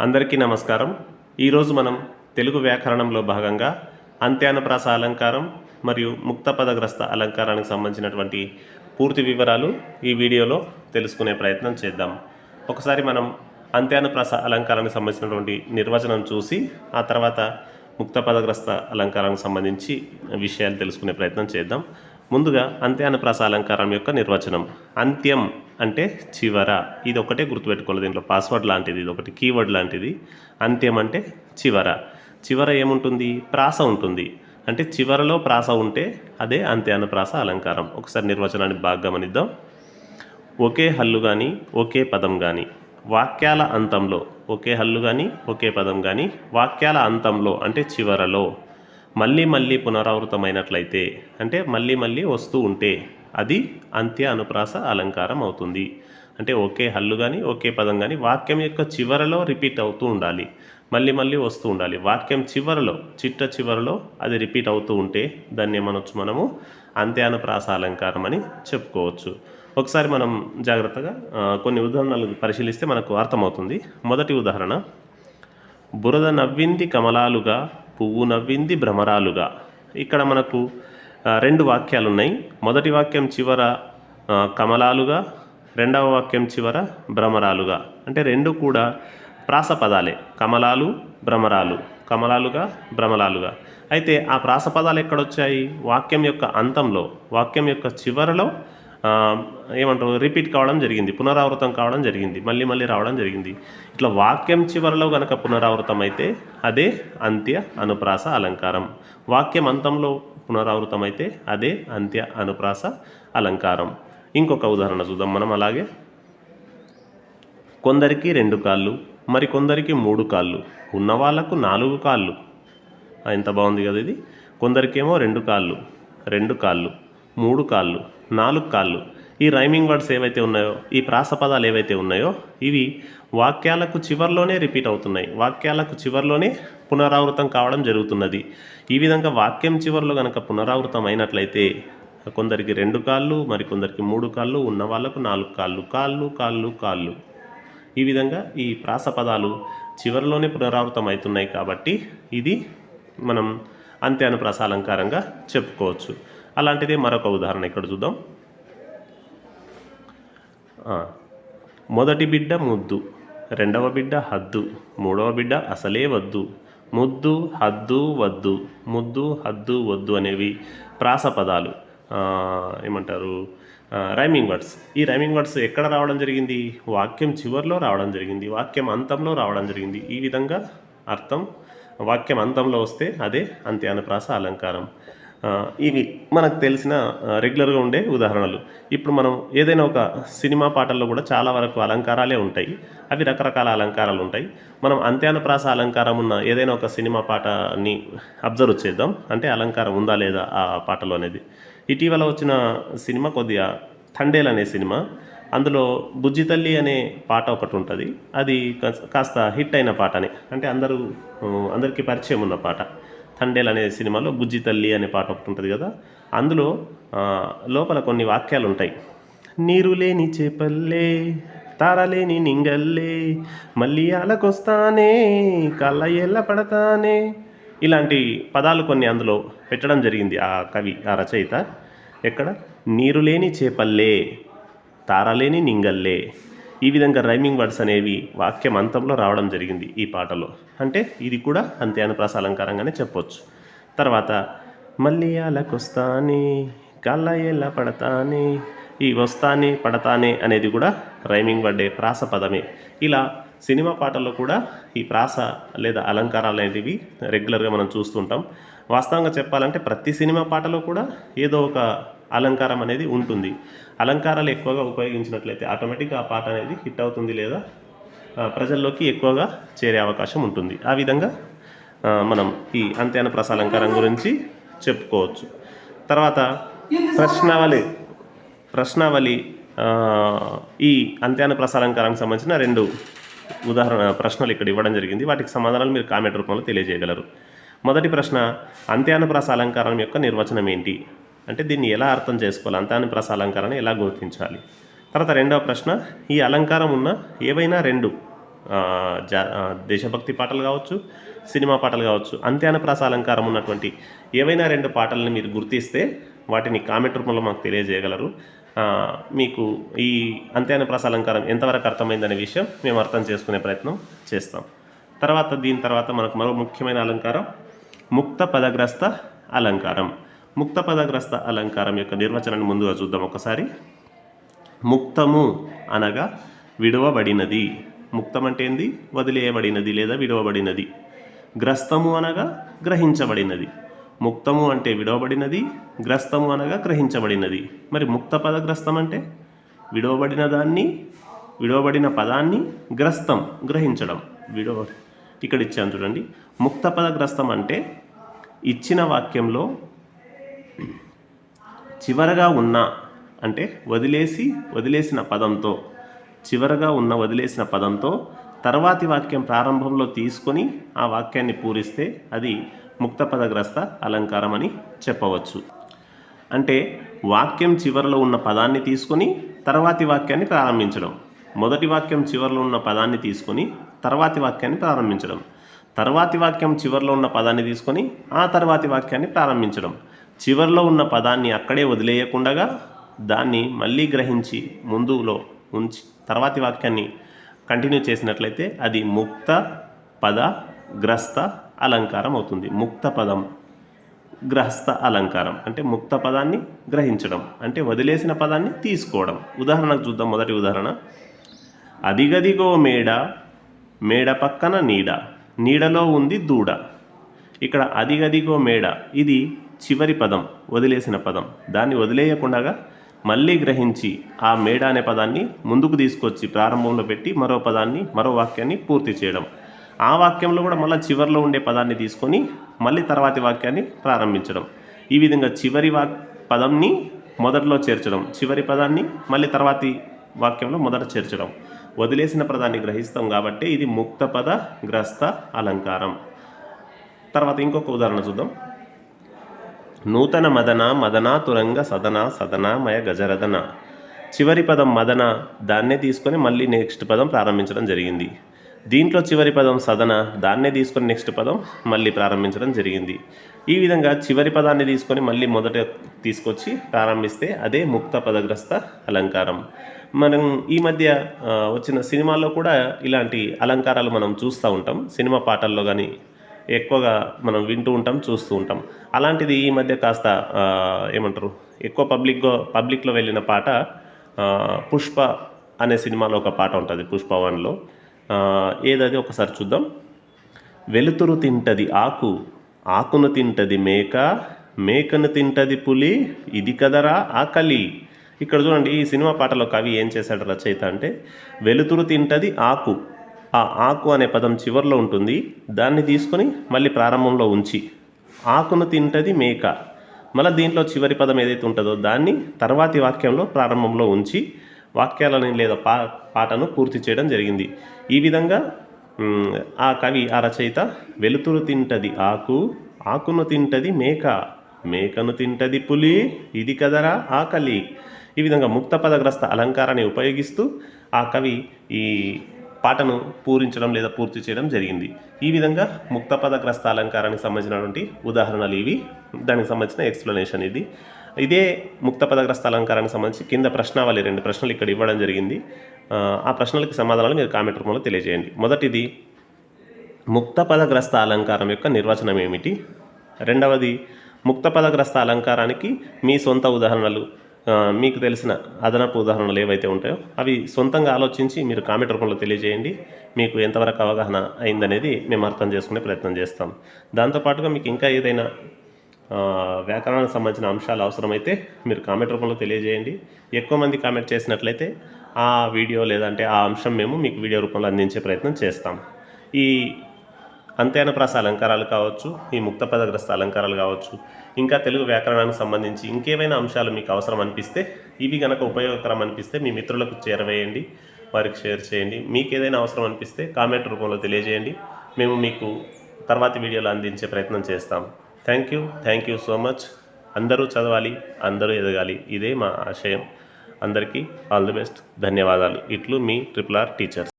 అందరికీ నమస్కారం. ఈరోజు మనం తెలుగు వ్యాకరణంలో భాగంగా అంత్యానప్రాస అలంకారం మరియు ముక్తపదగ్రస్త అలంకారానికి సంబంధించినటువంటి పూర్తి వివరాలు ఈ వీడియోలో తెలుసుకునే ప్రయత్నం చేద్దాం. ఒకసారి మనం అంత్యానప్రాస అలంకారానికి సంబంధించినటువంటి నిర్వచనం చూసి ఆ తర్వాత ముక్తపదగ్రస్త అలంకారానికి సంబంధించి విషయాలు తెలుసుకునే ప్రయత్నం చేద్దాం. ముందుగా అంత్యానప్రాస అలంకారం యొక్క నిర్వచనం. అంత్యం అంటే చివర. ఇది ఒకటే గుర్తుపెట్టుకోవాలి దీంట్లో. పాస్వర్డ్ లాంటిది ఇది ఒకటి కీవర్డ్ లాంటిది. అంత్యం అంటే చివర. చివర ఏముంటుంది? ప్రాస ఉంటుంది. అంటే చివరలో ప్రాస ఉంటే అదే అంత్యానుప్రాస అలంకారం. ఒకసారి నిర్వచనాన్ని బాగా గమనిద్దాం. ఒకే హల్లు కానీ ఒకే పదం కానీ వాక్యాల అంతంలో ఒకే హల్లు కానీ ఒకే పదం కానీ వాక్యాల అంతంలో అంటే చివరలో. మళ్ళీ మళ్ళీ పునరావృతమైనట్లయితే అంటే మళ్ళీ మళ్ళీ వస్తూ ఉంటే అది అంత్య అనుప్రాస అలంకారం అవుతుంది. అంటే ఒకే హల్లు కానీ ఒకే పదం కానీ వాక్యం యొక్క చివరలో రిపీట్ అవుతూ ఉండాలి. మళ్ళీ మళ్ళీ వస్తూ ఉండాలి. వాక్యం చివరలో చిట్ట చివరలో అది రిపీట్ అవుతూ ఉంటే దాన్ని ఏమనొచ్చు మనము అంత్యానుప్రాస అలంకారం అని చెప్పుకోవచ్చు. ఒకసారి మనం జాగ్రత్తగా కొన్ని ఉదాహరణలు పరిశీలిస్తే మనకు అర్థమవుతుంది. మొదటి ఉదాహరణ బురద నవ్వింది కమలాలుగా పువ్వు నవ్వింది భ్రమరాలుగా. ఇక్కడ మనకు రెండు వాక్యాలు ఉన్నాయి మొదటి వాక్యం చివర కమలాలుగా రెండవ వాక్యం చివర భ్రమరాలుగా. అంటే రెండు కూడా ప్రాస పదాలే కమలాలు భ్రమరాలు. కమలాలుగా భ్రమరాలుగా. అయితే ఆ ప్రాస పదాలు ఎక్కడొచ్చాయి? వాక్యం యొక్క అంతంలో వాక్యం యొక్క చివరలో ఏమంటారు రిపీట్ కావడం జరిగింది పునరావృతం కావడం జరిగింది మళ్ళీ మళ్ళీ రావడం జరిగింది. ఇట్లా వాక్యం చివరలో గనక పునరావృతం అయితే అదే అంత్య అనుప్రాస అలంకారం. వాక్యం అంతంలో పునరావృతం అయితే అదే అంత్య అనుప్రాస అలంకారం. ఇంకొక ఉదాహరణ చూద్దాం మనం అలాగే. కొందరికి రెండు కాళ్ళు మరి కొందరికి మూడు కాళ్ళు ఉన్న వాళ్ళకు నాలుగు కాళ్ళు. ఎంత బాగుంది కదా ఇది. కొందరికేమో రెండు కాళ్ళు రెండు కాళ్ళు మూడు కాళ్ళు. నాలుగు కాళ్ళు. ఈ రైమింగ్ వర్డ్స్ ఏవైతే ఉన్నాయో ఈ ప్రాసపదాలు ఏవైతే ఉన్నాయో ఇవి వాక్యాలకు చివర్లోనే రిపీట్ అవుతున్నాయి. వాక్యాలకు చివర్లోనే పునరావృతం కావడం జరుగుతున్నది. ఈ విధంగా వాక్యం చివర్లో కనుక పునరావృతం అయినట్లయితే కొందరికి రెండు కాళ్ళు మరి కొందరికి మూడు కాళ్ళు ఉన్న వాళ్ళకు నాలుగు కాళ్ళు కాళ్ళు కాళ్ళు కాళ్ళు. ఈ విధంగా ఈ ప్రాసపదాలు చివరిలోనే పునరావృతం అవుతున్నాయి కాబట్టి ఇది మనం అంత్యానుప్రాస అలంకారంగా చెప్పుకోవచ్చు. అలాంటిదే మరొక ఉదాహరణ ఇక్కడ చూద్దాం. మొదటి బిడ్డ ముద్దు రెండవ బిడ్డ హద్దు మూడవ బిడ్డ అసలే వద్దు. ముద్దు హద్దు వద్దు ముద్దు హద్దు వద్దు అనేవి ప్రాస పదాలు. ఏమంటారు? రైమింగ్ వర్డ్స్ ఈ రైమింగ్ వర్డ్స్ ఎక్కడ రావడం జరిగింది? వాక్యం చివరిలో రావడం జరిగింది. వాక్యం అంతంలో రావడం జరిగింది. ఈ విధంగా అర్థం వాక్యం అంతంలో వస్తే అదే అంత్యానుప్రాస అలంకారం. ఇవి మనకు తెలిసిన రెగ్యులర్గా ఉండే ఉదాహరణలు. ఇప్పుడు మనం ఏదైనా ఒక సినిమా పాటల్లో కూడా చాలా వరకు అలంకారాలే ఉంటాయి. అవి రకరకాల అలంకారాలు ఉంటాయి. మనం అంత్యానుప్రాస అలంకారం ఉన్న ఏదైనా ఒక సినిమా పాటని అబ్జర్వ్ చేద్దాం. అంటే అలంకారం ఉందా లేదా ఆ పాటలో అనేది. ఇటీవల వచ్చిన సినిమా కొద్దిగా థండేల్ అనే సినిమా. అందులో బుజ్జి తల్లి అనే పాట ఒకటి ఉంటుంది. అది కాస్త హిట్ అయిన పాటని. అంటే అందరూ అందరికీ పరిచయం ఉన్న పాట. థండేల్ అనే సినిమాలో బుజ్జి తల్లి అనే పాట ఒకటి ఉంటుంది కదా అందులో లోపల కొన్ని వాక్యాలు ఉంటాయి నీరు లేని చేపల్లే తారలేని నింగల్లే మళ్ళీ అలకొస్తానే కళ్ళ ఎల్ల పడతానే ఇలాంటి పదాలు కొన్ని అందులో పెట్టడం జరిగింది ఆ కవి ఆ రచయిత. ఎక్కడ? నీరు లేని చేపల్లే తారలేని నింగల్లే ఈ విధంగా రైమింగ్ వర్డ్స్ అనేవి వాక్యం అంతంలో రావడం జరిగింది ఈ పాటలో. అంటే ఇది కూడా అంతే అనుప్రాస అలంకారంగానే చెప్పొచ్చు. తర్వాత మళ్ళీ అలకొస్తానే కళ్ళ ఎలా పడతానే ఈ వస్తానే పడతానే అనేది కూడా రైమింగ్ వర్డే ప్రాస పదమే. ఇలా సినిమా పాటల్లో కూడా ఈ ప్రాస లేదా అలంకారాలు అనేవి రెగ్యులర్గా మనం చూస్తుంటాం. వాస్తవంగా చెప్పాలంటే ప్రతి సినిమా పాటలో కూడా ఏదో ఒక అలంకారం అనేది ఉంటుంది. అలంకారాలు ఎక్కువగా ఉపయోగించినట్లయితే ఆటోమేటిక్గా ఆ పాట అనేది హిట్ అవుతుంది లేదా ప్రజల్లోకి ఎక్కువగా చేరే అవకాశం ఉంటుంది. ఆ విధంగా మనం ఈ అంత్యానుప్రాస అలంకారం గురించి చెప్పుకోవచ్చు. తర్వాత ప్రశ్నావళి ప్రశ్నావళి ఈ అంత్యానుప్రాస అలంకారానికి సంబంధించిన రెండు ఉదాహరణ ప్రశ్నలు ఇక్కడ ఇవ్వడం జరిగింది. వాటికి సమాధానాలు మీరు కామెంట్ రూపంలో తెలియజేయగలరు. మొదటి ప్రశ్న అంత్యానుప్రాస అలంకారం యొక్క నిర్వచనం ఏంటి? అంటే దీన్ని ఎలా అర్థం చేసుకోవాలి? అంత్యానుప్రాస అలంకారాన్ని ఎలా గుర్తించాలి? తర్వాత రెండవ ప్రశ్న ఈ అలంకారం ఉన్న ఏవైనా రెండు జా దేశభక్తి పాటలు కావచ్చు సినిమా పాటలు కావచ్చు అంత్యానుప్రాస అలంకారం ఉన్నటువంటి ఏవైనా రెండు పాటలను మీరు గుర్తిస్తే వాటిని కామెంట్ రూపంలో మాకు తెలియజేయగలరు. మీకు ఈ అంత్యానుప్రాస అలంకారం ఎంతవరకు అర్థమైందనే విషయం మేము అర్థం చేసుకునే ప్రయత్నం చేస్తాం. తర్వాత దీని తర్వాత మనకు మరో ముఖ్యమైన అలంకారం ముక్త పదగ్రస్త అలంకారం. ముక్త పదగ్రస్త అలంకారం యొక్క నిర్వచనాన్ని ముందుగా చూద్దాం ఒకసారి. ముక్తము అనగా విడవబడినది. ముక్తం అంటే ఏంది వదిలేయబడినది లేదా విడవబడినది. గ్రస్తము అనగా గ్రహించబడినది. ముక్తము అంటే విడవబడినది గ్రస్తము అనగా గ్రహించబడినది. మరి ముక్త పదగ్రస్తం అంటే విడవబడిన దాన్ని విడవబడిన పదాన్ని గ్రస్తం గ్రహించడం. విడవ ఇక్కడ ఇచ్చాను చూడండి. ముక్త పదగ్రస్తం అంటే ఇచ్చిన వాక్యంలో చివరగా ఉన్న అంటే వదిలేసి వదిలేసిన పదంతో చివరగా ఉన్న వదిలేసిన పదంతో తర్వాతి వాక్యం ప్రారంభంలో తీసుకొని ఆ వాక్యాన్ని పూరిస్తే అది ముక్తపదగ్రస్త అలంకారం అని చెప్పవచ్చు. అంటే వాక్యం చివరలో ఉన్న పదాన్ని తీసుకొని తర్వాతి వాక్యాన్ని ప్రారంభించడం. మొదటి వాక్యం చివరలో ఉన్న పదాన్ని తీసుకొని తర్వాతి వాక్యాన్ని ప్రారంభించడం. తర్వాతి వాక్యం చివరిలో ఉన్న పదాన్ని తీసుకొని ఆ తర్వాతి వాక్యాన్ని ప్రారంభించడం. చివరిలో ఉన్న పదాన్ని అక్కడే వదిలేయకుండగా దాన్ని మళ్ళీ గ్రహించి ముందులో ఉంచి తర్వాతి వాక్యాన్ని కంటిన్యూ చేసినట్లయితే అది ముక్త పద గ్రస్త అలంకారం అవుతుంది. ముక్త పదం గ్రహస్థ అలంకారం అంటే ముక్త పదాన్ని గ్రహించడం అంటే వదిలేసిన పదాన్ని తీసుకోవడం. ఉదాహరణకు చూద్దాం మొదటి ఉదాహరణ. అదిగదిగో మేడ మేడ పక్కన నీడ నీడలో ఉంది దూడ. ఇక్కడ అదిగదిగో మేడ ఇది చివరి పదం వదిలేసిన పదం. దాన్ని వదిలేయకుండా మళ్ళీ గ్రహించి ఆ మేడ అనే పదాన్ని ముందుకు తీసుకొచ్చి ప్రారంభంలో పెట్టి మరో పదాన్ని మరో వాక్యాన్ని పూర్తి చేయడం. ఆ వాక్యంలో కూడా మళ్ళీ చివరిలో ఉండే పదాన్ని తీసుకొని మళ్ళీ తర్వాతి వాక్యాన్ని ప్రారంభించడం. ఈ విధంగా చివరి వాక్ పదంని మొదట్లో చేర్చడం. చివరి పదాన్ని మళ్ళీ తర్వాతి వాక్యంలో మొదట చేర్చడం. వదిలేసిన పదాన్ని గ్రహిస్తాం కాబట్టి ఇది ముక్త పద గ్రస్త అలంకారం. తర్వాత ఇంకొక ఉదాహరణ చూద్దాం. నూతన మదన మదనాతురంగ సదన సదనామయ గజరదన చివరి పదం మదన దాన్నే తీసుకొని మళ్ళీ నెక్స్ట్ పదం ప్రారంభించడం జరిగింది. దీంట్లో చివరి పదం సదన దాన్నే తీసుకొని నెక్స్ట్ పదం మళ్ళీ ప్రారంభించడం జరిగింది. ఈ విధంగా చివరి పదాన్ని తీసుకొని మళ్ళీ మొదట తీసుకొచ్చి ప్రారంభిస్తే అదే ముక్త పదగ్రస్త అలంకారం. మనం ఈ మధ్య వచ్చిన సినిమాల్లో కూడా ఇలాంటి అలంకారాలు మనం చూస్తూ ఉంటాం. సినిమా పాటల్లో కానీ ఎక్కువగా మనం వింటూ ఉంటాం చూస్తూ ఉంటాం. అలాంటిది ఈ మధ్య కాస్త ఏమంటారు ఎక్కువ పబ్లిక్గా పబ్లిక్లో వెళ్ళిన పాట పుష్ప అనే సినిమాలో ఒక పాట ఉంటుంది పుష్ప వన్లో. ఏదది ఒకసారి చూద్దాం. వెలుతురు తింటది ఆకు ఆకును తింటది మేక మేకను తింటది పులి ఇది కదరా ఆకలి ఇక్కడ చూడండి ఈ సినిమా పాటలో కవి ఏం చేశాడు రచయిత అంటే వెలుతురు తింటది ఆకు. ఆ ఆకు అనే పదం చివరిలో ఉంటుంది. దాన్ని తీసుకొని మళ్ళీ ప్రారంభంలో ఉంచి ఆకును తింటది మేక. మళ్ళీ దీంట్లో చివరి పదం ఏదైతే ఉంటుందో దాన్ని తర్వాతి వాక్యంలో ప్రారంభంలో ఉంచి వాక్యాలను లేదా పా పాటను పూర్తి చేయడం జరిగింది. ఈ విధంగా ఆ కవి ఆ రచయిత వెలుతురు తింటది ఆకు ఆకును తింటది మేక మేకను తింటది పులి ఇది కదరా ఆకలి. ఈ విధంగా ముక్త పదగ్రస్త అలంకారాన్ని ఉపయోగిస్తూ ఆ కవి ఈ పాటను పూరించడం లేదా పూర్తి చేయడం జరిగింది. ఈ విధంగా ముక్తపద గ్రస్త అలంకారానికి సంబంధించినటువంటి ఉదాహరణలు ఇవి. దానికి సంబంధించిన ఎక్స్ప్లెనేషన్ ఇది. ఇదే ముక్తపదగ్రస్త అలంకారానికి సంబంధించి కింద ప్రశ్నావళి రెండు ప్రశ్నలు ఇక్కడ ఇవ్వడం జరిగింది. ఆ, ప్రశ్నలకి ప్రశ్నలకు సమాధానాలు మీరు కామెంట్ రూపంలో తెలియజేయండి. మొదటిది ముక్తపదగ్రస్త అలంకారం యొక్క నిర్వచనం ఏమిటి? రెండవది ముక్తపదగ్రస్త అలంకారానికి మీ సొంత ఉదాహరణలు మీకు తెలిసిన అదనపు ఉదాహరణలు ఏవైతే ఉంటాయో అవి సొంతంగా ఆలోచించి మీరు కామెంట్ రూపంలో తెలియజేయండి. మీకు ఎంతవరకు అవగాహన అయిందనేది మేము అర్థం చేసుకునే ప్రయత్నం చేస్తాం. దాంతోపాటుగా మీకు ఇంకా ఏదైనా వ్యాకరణానికి సంబంధించిన అంశాలు అవసరమైతే మీరు కామెంట్ రూపంలో తెలియజేయండి. ఎక్కువ మంది కామెంట్ చేసినట్లయితే ఆ వీడియో లేదంటే ఆ అంశం మేము మీకు వీడియో రూపంలో అందించే ప్రయత్నం చేస్తాం. ఈ అంత్యానుప్రాస అలంకారాలు కావచ్చు ఈ ముక్త పదగ్రస్త అలంకారాలు కావచ్చు ఇంకా తెలుగు వ్యాకరణానికి సంబంధించి ఇంకేమైనా అంశాలు మీకు అవసరం అనిపిస్తే ఇవి కనుక ఉపయోగకరం అనిపిస్తే మీ మిత్రులకు చేరవేయండి వారికి షేర్ చేయండి. మీకు ఏదైనా అవసరం అనిపిస్తే కామెంట్ రూపంలో తెలియజేయండి. మేము మీకు తర్వాతి వీడియోలో అందించే ప్రయత్నం చేస్తాం. Thank you thank you so much అందరూ చదవాలి అందరూ ఎదగాలి. ఇదే మా ఆశయం. అందరికీ ఆల్ ది బెస్ట్. ధన్యవాదాలు. ఇట్లు మీ ట్రిపుల్ ఆర్ టీచర్స్.